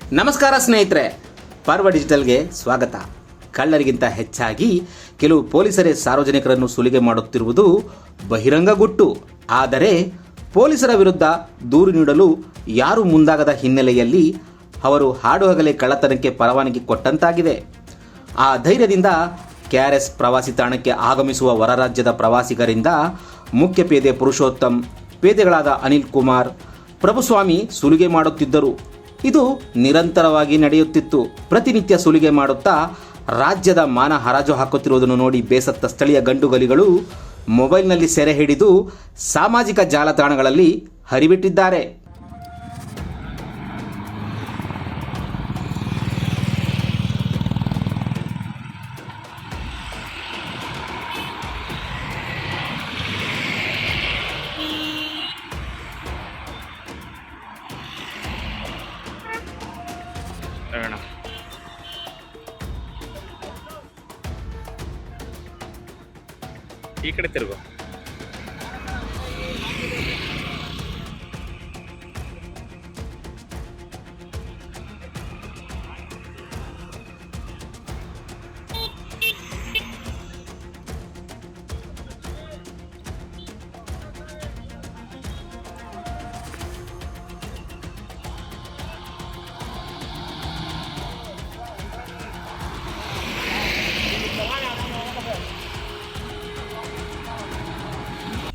ನಮಸ್ಕಾರ ಸ್ನೇಹಿತರೆ, ಪರ್ವ ಡಿಜಿಟಲ್ಗೆ ಸ್ವಾಗತ. ಕಳ್ಳರಿಗಿಂತ ಹೆಚ್ಚಾಗಿ ಕೆಲವು ಪೊಲೀಸರೇ ಸಾರ್ವಜನಿಕರನ್ನು ಸುಲಿಗೆ ಮಾಡುತ್ತಿರುವುದು ಬಹಿರಂಗ ಗುಟ್ಟು. ಆದರೆ ಪೊಲೀಸರ ವಿರುದ್ಧ ದೂರು ನೀಡಲು ಯಾರು ಮುಂದಾಗದ ಹಿನ್ನೆಲೆಯಲ್ಲಿ ಅವರು ಹಾಡುಹಗಲೇ ಕಳ್ಳತನಕ್ಕೆ ಪರವಾನಗಿ ಕೊಟ್ಟಂತಾಗಿದೆ. ಆ ಧೈರ್ಯದಿಂದ ಕೆಆರ್ಎಸ್ ಪ್ರವಾಸಿ ತಾಣಕ್ಕೆ ಆಗಮಿಸುವ ಹೊರರಾಜ್ಯದ ಪ್ರವಾಸಿಗರಿಂದ ಮುಖ್ಯ ಪೇದೆ ಪುರುಷೋತ್ತಮ್, ಪೇದೆಗಳಾದ ಅನಿಲ್ ಕುಮಾರ್, ಪ್ರಭುಸ್ವಾಮಿ ಸುಲಿಗೆ ಮಾಡುತ್ತಿದ್ದರು. ಇದು ನಿರಂತರವಾಗಿ ನಡೆಯುತ್ತಿತ್ತು. ಪ್ರತಿನಿತ್ಯ ಸುಲಿಗೆ ಮಾಡುತ್ತಾ ರಾಜ್ಯದ ಮಾನ ಹರಾಜು ಹಾಕುತ್ತಿರುವುದನ್ನು ನೋಡಿ ಬೇಸತ್ತ ಸ್ಥಳೀಯ ಗಂಡುಗಲಿಗಳು ಮೊಬೈಲ್ನಲ್ಲಿ ಸೆರೆ ಹಿಡಿದು ಸಾಮಾಜಿಕ ಜಾಲತಾಣಗಳಲ್ಲಿ ಹರಿಬಿಟ್ಟಿದ್ದಾರೆ. ರಗಣ ಈ ಕಡೆ ತಿರುಗು.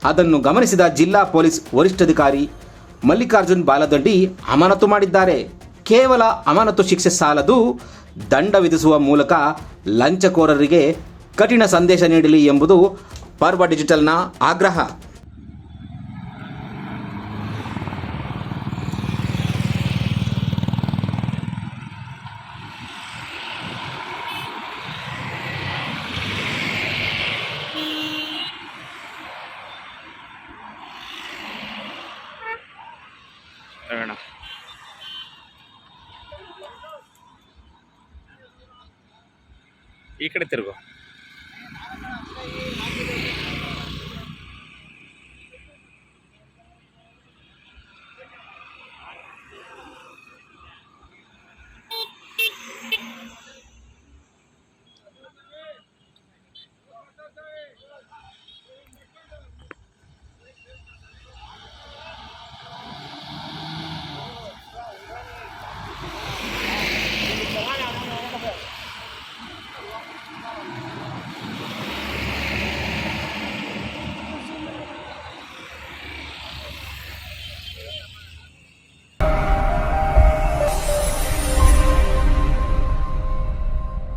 ಅದನ್ನು ಗಮನಿಸಿದ ಜಿಲ್ಲಾ ಪೊಲೀಸ್ ವರಿಷ್ಠಾಧಿಕಾರಿ ಮಲ್ಲಿಕಾರ್ಜುನ್ ಬಾಲದೊಡ್ಡಿ ಅಮಾನತು ಮಾಡಿದ್ದಾರೆ. ಕೇವಲ ಅಮಾನತು ಶಿಕ್ಷೆ ಸಾಲದು ದಂಡ ವಿಧಿಸುವ ಮೂಲಕ ಲಂಚಕೋರರಿಗೆ ಕಠಿಣ ಸಂದೇಶ ನೀಡಲಿ ಎಂಬುದು ಪರ್ವ ಡಿಜಿಟಲ್ನ ಆಗ್ರಹ. ಹೇಳೋಣ. ಈ ಕಡೆ ತಿರುಗು.